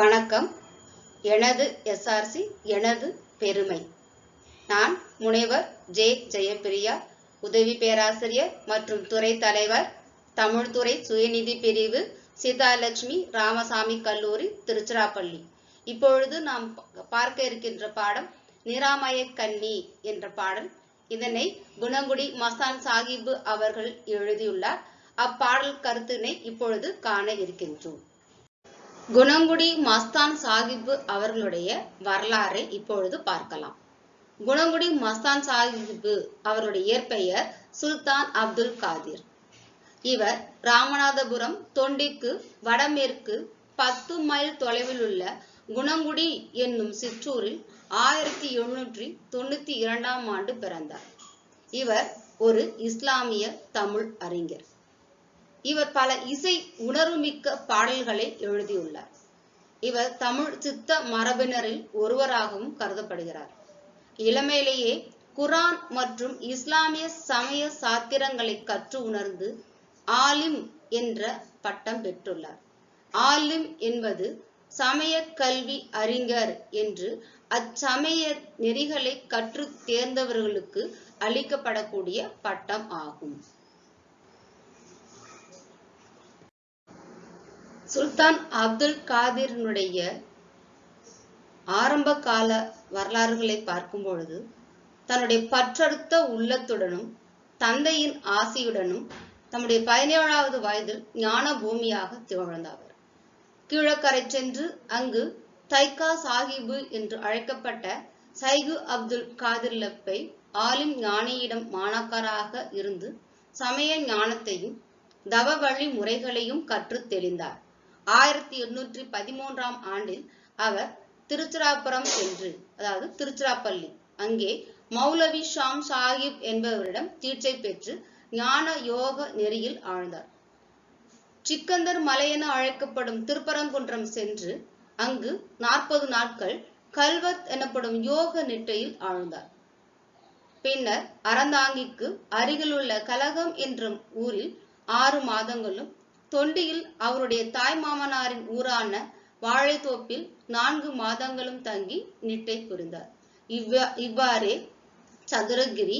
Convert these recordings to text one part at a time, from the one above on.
வணக்கம். எனது எஸ்ஆர்சி எனது பெருமை. நான் முனைவர் ஜே ஜெயப்பிரியா உதவி பேராசிரியர் மற்றும் துறை தலைவர் தமிழ்துறை சுயநிதி பிரிவு சீதாலட்சுமி ராமசாமி கல்லூரி திருச்சிராப்பள்ளி. இப்பொழுது நாம் பார்க்க இருக்கின்ற பாடம் நிராமய கன்னி என்ற பாடல். இதனை குணங்குடி மஸ்தான் சாஹிபு அவர்கள் எழுதியுள்ளார். அப்பாடல் கருத்தினை இப்பொழுது காண இருக்கின்றோம். குணங்குடி மஸ்தான் சாஹிப் அவர்களுடைய வரலாறை இப்பொழுது பார்க்கலாம். குணங்குடி மஸ்தான் சாஹிப் அவருடைய இயற்பெயர் சுல்தான் அப்துல் காதிர். இவர் ராமநாதபுரம் தொண்டிக்கு வடமேற்கு பத்து மைல் தொலைவில் உள்ள குணங்குடி என்னும் சிற்றூரில் ஆயிரத்தி எழுநூற்றி தொண்ணூத்தி இரண்டாம் ஆண்டு பிறந்தார். இவர் ஒரு இஸ்லாமிய தமிழ் அறிஞர். இவர் பல இசை உணர்வுமிக்க பாடல்களை எழுதியுள்ளார். இவர் தமிழ் சித்த மரபினரில் ஒருவராகவும் கருதப்படுகிறார். இளமையிலேயே குரான் மற்றும் இஸ்லாமிய சமய சாத்திரங்களை கற்று உணர்ந்து ஆலிம் என்ற பட்டம் பெற்றுள்ளார். ஆலிம் என்பது சமய கல்வி அறிஞர் என்று அச்சமய நெறிகளை கற்று தேர்ந்தவர்களுக்கு அளிக்கப்படக்கூடிய பட்டம் ஆகும். சுல்தான் அப்துல் காதிரினுடைய ஆரம்ப கால வரலாறுகளை பார்க்கும் பொழுது தன்னுடைய பற்றறுத்த உள்ளத்துடனும் தந்தையின் ஆசையுடனும் தம்முடைய பதினேழாவது வயதில் ஞான பூமியாக திகழ்ந்தவர் கீழக்கரை சென்று அங்கு தைக்கா சாஹிபு என்று அழைக்கப்பட்ட சைகு அப்துல் காதிர் லப்பை ஆலிம் ஞானியிடம் மாணாக்கராக இருந்து சமய ஞானத்தையும் தவ வழி முறைகளையும் கற்றுத் தெளிந்தார். ஆயிரத்தி எண்ணூற்றி பதிமூன்றாம் ஆண்டில் அவர் திருச்சிராப்புறம் சென்று அதாவது திருச்சிராப்பள்ளி. அங்கே மௌலவி ஷாம் சாஹிப் என்பவரிடம் தீட்சை பெற்று ஞான யோக நெறியில் ஆழ்ந்தார். சிக்கந்தர் மலை என அழைக்கப்படும் திருப்பரங்குன்றம் சென்று அங்கு நாற்பது நாட்கள் கல்வத் எனப்படும் யோக நிட்டையில் ஆழ்ந்தார். பின்னர் அறந்தாங்கிக்கு அருகிலுள்ள கலகம் என்ற ஊரில் ஆறு மாதங்களும் தொண்டியில் அவருடைய தாய் மாமனாரின் ஊரான வாழைத்தோப்பில் நான்கு மாதங்களும் தங்கி நிட்டை புரிந்தார். இவ்வா இவ்வாறே சதுரகிரி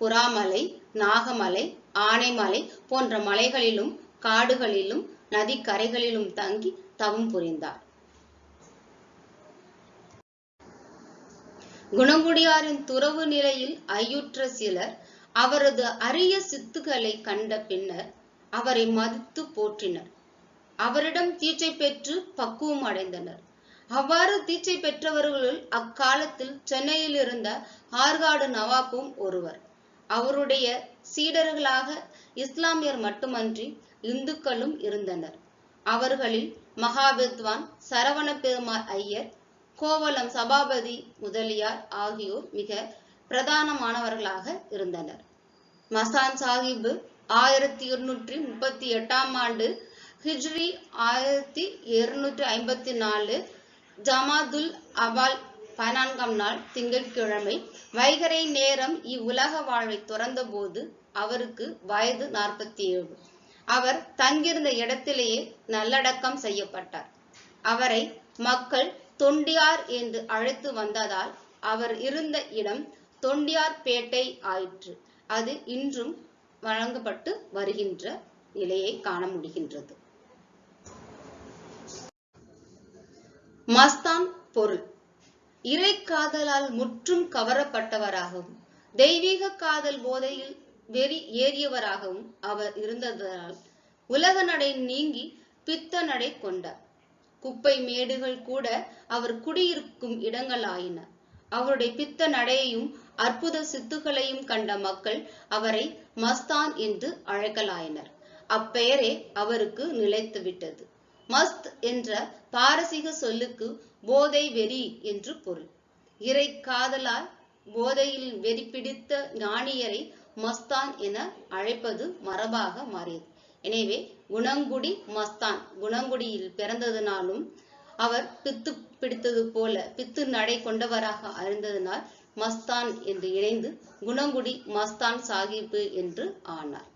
புறாமலை நாகமலை ஆனைமலை போன்ற மலைகளிலும் காடுகளிலும் நதிக்கரைகளிலும் தங்கி தவம் புரிந்தார். குணங்குடியாரின் துறவு நிலையில் ஐயுற்ற சிலர் அவரது அரிய சித்துக்களை கண்ட பின்னர் அவரை மதித்து போற்றினர். அவரிடம் தீட்சை பெற்று பக்குவம் அடைந்தனர். அவ்வாறு தீட்சை பெற்றவர்களுள் அக்காலத்தில் சென்னையில் இருந்த ஆர்காடு நவாப்பும் ஒருவர். அவருடைய சீடர்களாக இஸ்லாமியர் மட்டுமன்றி இந்துக்களும் இருந்தனர். அவர்களில் மகாவித்வான் சரவண பெருமாள் ஐயர் கோவலம் சபாபதி முதலியார் ஆகியோர் மிக பிரதானமானவர்களாக இருந்தனர். மசான் சாஹிப் ஆயிரத்தி இருநூற்றி முப்பத்தி எட்டாம் ஆண்டு ஹிஜ்ரி ஆயிரத்தி இருநூற்றி ஐம்பத்தி நாலு ஜமாதுல் அபால் பதினான்காம் நாள் திங்கட்கிழமை வைகரை நேரம் இவ்வுலக வாழ்வை துறந்தபோது அவருக்கு வயது நாற்பத்தி ஏழு அவர் தங்கியிருந்த இடத்திலேயே நல்லடக்கம் செய்யப்பட்டார். அவரை மக்கள் தொண்டியார் என்று அழைத்து வந்ததால் அவர் இருந்த இடம் தொண்டியார் பேட்டை ஆயிற்று. அது இன்றும் வழங்கப்பட்டு வருகின்ற நிலையை காண முடிகின்றது. மஸ்தான் பொருள். இறை காதலால் முற்றும் கவரப்பட்டவராகவும் தெய்வீக காதல் போதையில் வெறி ஏறியவராகவும் அவர் இருந்ததால் உலக நடை நீங்கி பித்த நடை கொண்டார். குப்பை மேடுகள் கூட அவர் குடியிருக்கும் இடங்களாயின. அவருடைய பித்த நடையையும் அற்புத சித்துகளையும் கண்ட மக்கள் அவரை மஸ்தான் என்று அழைக்கலாயினர். அப்பெயரே அவருக்கு நிலைத்து விட்டது மஸ்த் என்ற பாரசீக சொல்லுக்கு போதை வெறி என்று பொருள். இறை காதலால் போதையில் வெறி பிடித்த ஞானியரை மஸ்தான் என அழைப்பது மரபாக மாறியது. எனவே குணங்குடி மஸ்தான் குணங்குடியில் பிறந்ததினாலும் அவர் பித்து பிடித்தது போல பித்து நடை கொண்டவராக அறிந்ததனால் மஸ்தான் என்று இணைந்து குணங்குடி மஸ்தான் சாஹிப்பு என்று ஆனார்.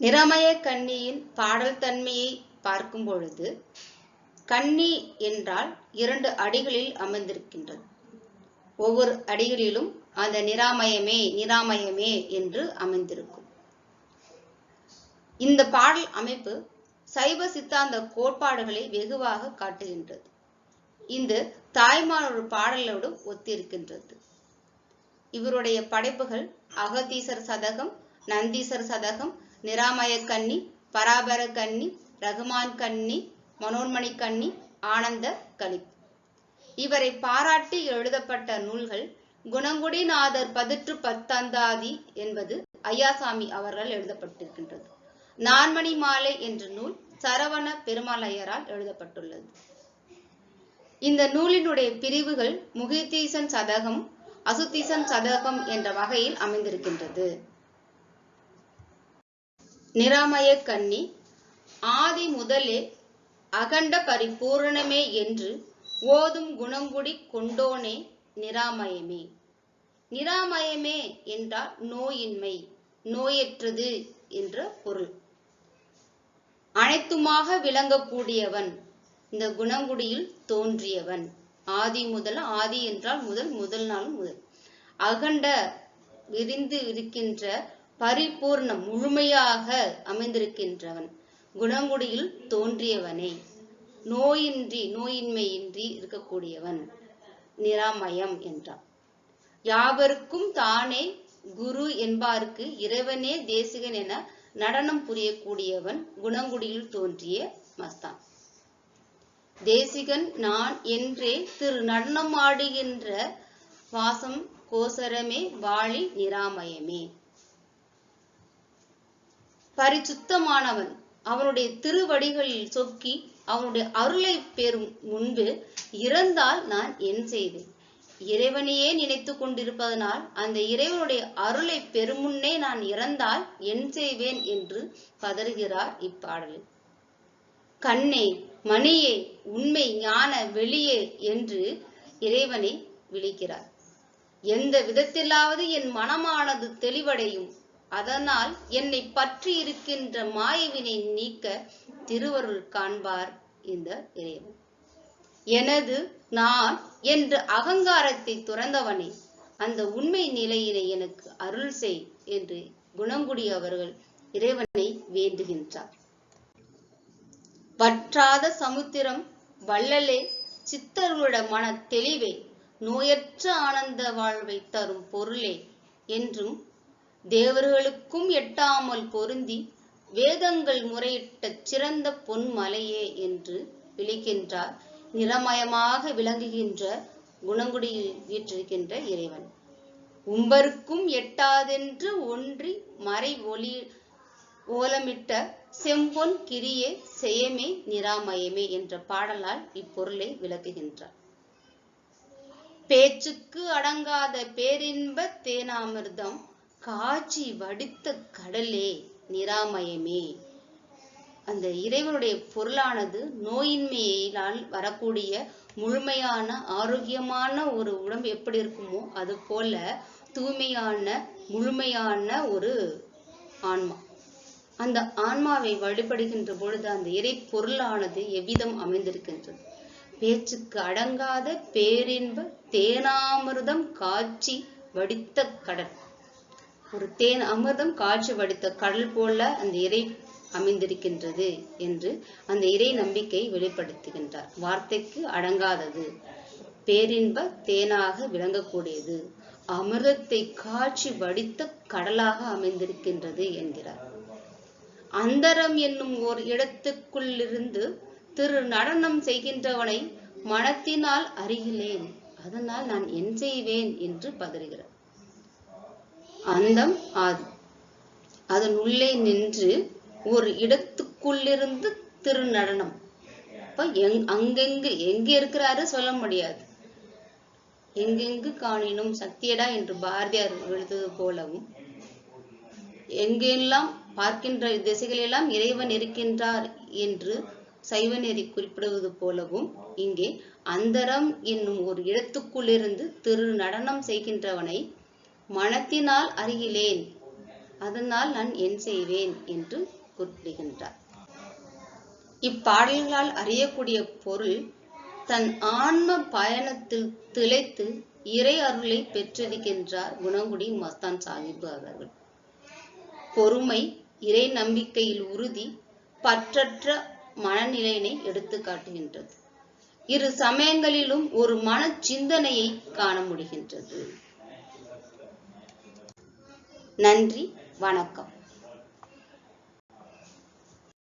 நிறமய கன்னியின் பாடல் தன்மையை பார்க்கும் பொழுது கன்னி என்றால் இரண்டு அடிகளில் அமர்ந்திருக்கின்றது. ஒவ்வொரு அடிகளிலும் அந்த நிராமயமே நிராமயமே என்று அமைந்திருக்கும் இந்த பாடல் அமைப்பு சைவ சித்தாந்த கோட்பாடுகளை வெகுவாக காட்டுகின்றது. இந்த தாய்மானொரு பாடலோடு ஒத்திருக்கின்றது. இவருடைய படைப்புகள் அகதீசர் சதகம் நந்தீசர் சதகம் நிராமய கன்னி பராபர கன்னி ரகுமான் கன்னி மனோன்மணி கன்னி ஆனந்த கலிப். இவரை பாராட்டி எழுதப்பட்ட நூல்கள் குணங்குடிநாதர் பதிற்று பத்தந்தாதி என்பது ஐயாசாமி அவர்கள் எழுதப்பட்டிருக்கின்றது. நான்மணி மாலை என்ற நூல் சரவண பெருமாளையரால் எழுதப்பட்டுள்ளது. இந்த நூலினுடைய பிரிவுகள் முகிதீசன் சதகம் அசுத்தீசன் சதகம் என்ற வகையில் அமைந்திருக்கின்றது. நிராமய கன்னி ஆதி முதலே அகண்ட பரிபூரணமே என்று ஓதும் குணங்குடி கொண்டோனே நிராமயமே நிராமயமே என்றால் நோயின்மை நோயற்றது என்ற பொருள். அனைத்துமாக விளங்கக்கூடியவன் இந்த குணங்குடியில் தோன்றியவன். ஆதி முதல் ஆதி என்றால் முதல் முதல் நாள் முதல். அகண்ட விரிந்து இருக்கின்ற பரிபூர்ணம் முழுமையாக அமைந்திருக்கின்றவன். குணங்குடியில் தோன்றியவனே. நோயின்றி நோயின்மையின்றி இருக்கக்கூடியவன். நிராமயம் என்றான். யாவருக்கும் தானே குரு என்பாருக்கு இறைவனே தேசிகன் என நடனம் புரியக்கூடியவன் குணங்குடியில் தோன்றிய மஸ்தான். தேசிகன் நான் என்றே திரு நடனம் ஆடுகின்ற வாசம் கோசரமே வாழி நிராமயமே. பரிசுத்தமானவன். அவனுடைய திருவடிகளில் சொக்கி அவனுடைய அருளை பெறும் முன்பு இறந்தால் நான் என் செய்வேன். இறைவனையே நினைத்து கொண்டிருப்பதனால் அந்த இறைவனுடைய அருளை பெருமுன்னே நான் இறந்தால் என் செய்வேன் என்று பதறுகிறார் இப்பாடலில். கண்ணே மணியே உண்மை ஞான வெளியே என்று இறைவனை விழிக்கிறார். எந்த விதத்திலாவது என் மனமானது தெளிவடையும். அதனால் என்னை பற்றி இருக்கின்ற மாயவினை நீக்க திருவருள் காண்பார் இந்த இறைவன். எனது நான் என்ற அகங்காரத்தை துறந்தவனே அந்த உண்மை நிலையினை எனக்கு அருள் செய் என்று குணங்குடி அவர்கள் இறைவனை வேண்டுகின்றார். வற்றாத சமுத்திரம் வள்ளலே சித்தர்களோட மன தெளிவே நோயற்ற ஆனந்த வாழ்வை தரும் பொருளே என்றும் தேவர்களுக்கும் எட்டாமல் பொருந்தி வேதங்கள் முறையிட்ட சிறந்த பொன்மலையே என்று விழிக்கின்றார் நிறமயமாக விளங்குகின்ற குணங்குடியில் வீற்றிருக்கின்ற இறைவன். உம்பருக்கும் எட்டாதென்று ஒன்றி மறை ஒளி ஓலமிட்ட செம்பொன் கிரியே செயமே நிராமயமே என்ற பாடலால் இப்பொருளை விளக்குகின்றார். பேச்சுக்கு அடங்காத பேரின்ப தேனாமிர்தம் காட்சி வடித்த கடலே நிராமயமே. அந்த இறைவனுடைய பொருளானது நோயின்மையினால் வரக்கூடிய முழுமையான ஆரோக்கியமான ஒரு உடம்பு எப்படி இருக்குமோ அது போல தூய்மையான முழுமையான ஒரு ஆன்மா. அந்த ஆன்மாவை வழிபடுகின்ற பொழுது அந்த இறை பொருளானது எவ்விதம் அமைந்திருக்கின்றது? பேச்சுக்கு அடங்காத பேரின்ப தேனாமிர்தம் காட்சி வடித்த கடல். ஒரு தேன் அமிர்தம் காட்சி வடித்த கடல் போல அந்த இறை அமைந்திருக்கின்றது என்று அந்த இறை நம்பிக்கை வெளிப்படுத்துகின்றார். வார்த்தைக்கு அடங்காதது. பேரின்ப தேனாக விளங்கக்கூடியது. அமிர்தத்தை காட்சி வடித்த கடலாக அமைந்திருக்கின்றது என்கிறார். அந்தரம் என்னும் ஓர் இடத்துக்குள்ளிருந்து திரு நடனம் செய்கின்றவனை மனத்தினால் அறிகிலேன். அதனால் நான் என் செய்வேன் என்று பதறுகிறார். அந்தம் ஆதி. அதன் உள்ளே நின்று ஒரு இடத்துக்குள்ளிருந்து திரு நடனம். அப்ப எங் அங்கெங்கு எங்க இருக்கிறாரு சொல்ல முடியாது. எங்கெங்கு காணினும் சக்தியடா என்று பாரதியார் எழுதுவது போலவும் எங்கெல்லாம் பார்க்கின்ற திசைகளெல்லாம் இறைவன் இருக்கின்றார் என்று சைவ நெறி குறிப்பிடுவது போலவும் இங்கே அந்தரம் என்னும் ஒரு இடத்துக்குள்ளிருந்து திரு நடனம் செய்கின்றவனை மனத்தினால் அறிகிலேன். அதனால் நான் என் செய்வேன் என்று குறிப்பிடுகின்றார். இப்பாடல்களால் அறியக்கூடிய பொருள் தன் ஆன்ம பயணத்தில் திளைத்து இறை அருளை பெற்றிருக்கின்றார் குணங்குடி மஸ்தான் சாஹிப் அவர்கள். பொறுமை இறை நம்பிக்கையில் உறுதி பற்றற்ற மனநிலையினை எடுத்து காட்டுகின்றது. இரு சமயங்களிலும் ஒரு மன சிந்தனையை காண முடிகின்றது. நன்றி வணக்கம்.